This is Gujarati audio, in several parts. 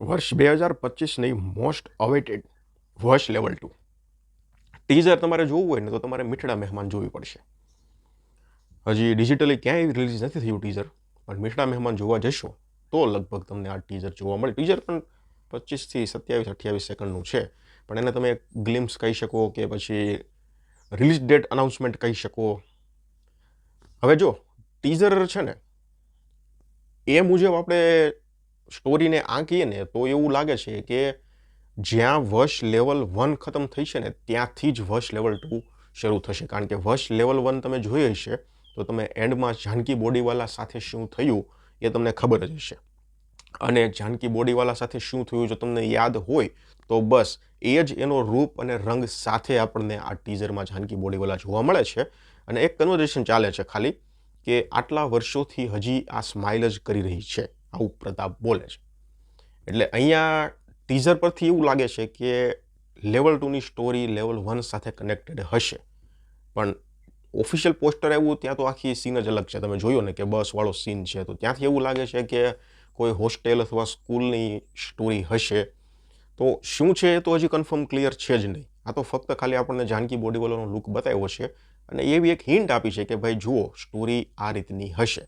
વર્ષ બે હજાર પચીસની મોસ્ટ અવેટેડ વર્ષ લેવલ ટુ ટીઝર તમારે જોવું હોય ને તો તમારે મીઠડા મહેમાન જોવી પડશે. હજી ડિજિટલી ક્યાંય રિલીઝ નથી થયું ટીઝર પણ મીઠડા મહેમાન જોવા જશો તો લગભગ તમને આ ટીઝર જોવા મળે. ટીઝર પણ પચીસથી સત્યાવીસ, અઠ્યાવીસ સેકન્ડનું છે. પણ એને તમે ગ્લિમ્સ કહી શકો કે પછી રિલીઝ ડેટ અનાઉન્સમેન્ટ કહી શકો. હવે જો ટીઝર છે ને, એ મુજબ આપણે સ્ટોરીને આંકીએ ને, તો એવું લાગે છે કે જ્યાં વર્ષ લેવલ વન ખતમ થઈ છે ને, ત્યાંથી જ વશ લેવલ ટુ શરૂ થશે. કારણ કે વર્ષ લેવલ વન તમે જોઈ હશે, તો તમે એન્ડમાં જાનકી બોડીવાલા સાથે શું થયું એ તમને ખબર જ હશે. અને જાનકી બોડીવાલા સાથે શું થયું જો તમને યાદ હોય, તો બસ એ જ એનો રૂપ અને રંગ સાથે આપણને આ ટીઝરમાં જાનકી બોડીવાલા જોવા મળે છે. અને એક કન્વર્ઝેશન ચાલે છે ખાલી, કે આટલા વર્ષોથી હજી આ સ્માઇલ જ કરી રહી છે. આવું પ્રતાપ બોલે છે. એટલે અહીંયા ટીઝર પરથી એવું લાગે છે કે લેવલ ટુની સ્ટોરી લેવલ વન સાથે કનેક્ટેડ હશે. પણ ઓફિશિયલ પોસ્ટર આવ્યું ત્યાં તો આખી સીન જ અલગ છે. તમે જોયો ને કે બસવાળો સીન છે, તો ત્યાંથી એવું લાગે છે કે કોઈ હોસ્ટેલ અથવા સ્કૂલની સ્ટોરી હશે. તો શું છે એ તો હજી કન્ફર્મ ક્લિયર છે જ નહીં. આ તો ફક્ત ખાલી આપણને જાનકી બોડીવાલાનો લુક બતાવ્યો છે અને એવી એક હિન્ટ આપી છે કે ભાઈ જુઓ સ્ટોરી આ રીતની હશે.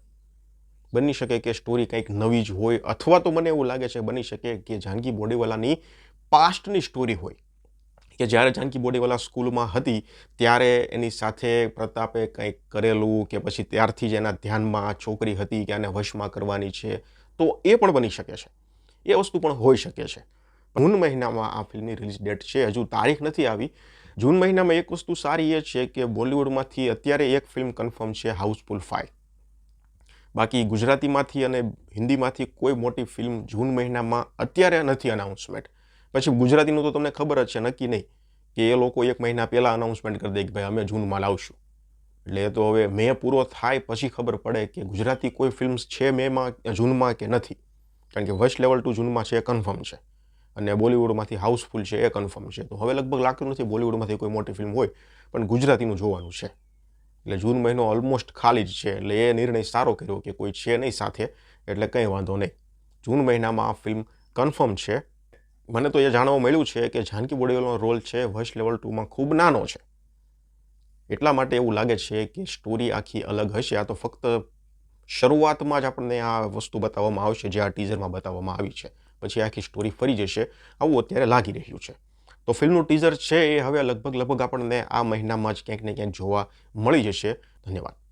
બની શકે કે સ્ટોરી કંઈક નવી જ હોય અથવા તો મને એવું લાગે છે બની શકે કે જાનકી બોડીવાલાની પાસ્ટની સ્ટોરી હોય. કે જ્યારે જાનકી બોડીવાલા સ્કૂલમાં હતી, ત્યારે એની સાથે પ્રતાપે કંઈક કરેલું કે પછી ત્યારથી જ એના ધ્યાનમાં છોકરી હતી કે આને વશમાં કરવાની છે, તો એ પણ બની શકે છે. એ વસ્તુ પણ હોઈ શકે છે. જૂન મહિનામાં આ ફિલ્મની રિલીઝ ડેટ છે, હજુ તારીખ નથી આવી. જૂન મહિનામાં એક વસ્તુ સારી એ છે કે બોલિવૂડમાંથી અત્યારે એક ફિલ્મ કન્ફર્મ છે હાઉસફુલ ફાઇવ બાકી ગુજરાતીમાંથી અને હિન્દીમાંથી કોઈ મોટી ફિલ્મ જૂન મહિનામાં અત્યારે નથી અનાઉન્સમેન્ટ પછી ગુજરાતીનું તો તમને ખબર જ છે, નક્કી નહીં કે એ લોકો એક મહિના પહેલાં અનાઉન્સમેન્ટ કરી દે કે ભાઈ અમે જૂનમાં લાવશું. એટલે એ તો હવે મે પૂરો થાય પછી ખબર પડે કે ગુજરાતી કોઈ ફિલ્મ્સ છે મેમાં, જૂનમાં કે નથી. કારણ કે વશ લેવલ ટુ જૂનમાં છે એ કન્ફર્મ છે. અને બોલિવૂડમાંથી હાઉસફુલ છે એ કન્ફર્મ છે. તો હવે લગભગ લાગતું નથી બોલિવૂડમાંથી કોઈ મોટી ફિલ્મ હોય, પણ ગુજરાતીનું જોવાનું છે. એટલે જૂન મહિનો ઓલમોસ્ટ ખાલી જ છે. એટલે એ નિર્ણય સારો કર્યો કે કોઈ છે નહીં સાથે, એટલે કંઈ વાંધો નહીં. જૂન મહિનામાં આ ફિલ્મ કન્ફર્મ છે. મને તો એ જાણવા મળ્યું છે કે જાનકી બોડીવાલાનો રોલ છે વશ લેવલ ટુમાં ખૂબ નાનો છે. એટલા માટે એવું લાગે છે કે સ્ટોરી આખી અલગ હશે. આ તો ફક્ત શરૂઆતમાં જ આપણને આ વસ્તુ બતાવવામાં આવશે જે આ ટીઝરમાં બતાવવામાં આવી છે. પછી આખી સ્ટોરી ફરી જશે. આવું અત્યારે લાગી રહ્યું છે. તો ફિલ્મનું ટીઝર છે એ હવે લગભગ લગભગ આપણને આ મહિનામાં જ ક્યાંક ને ક્યાંક જોવા મળી જશે. ધન્યવાદ.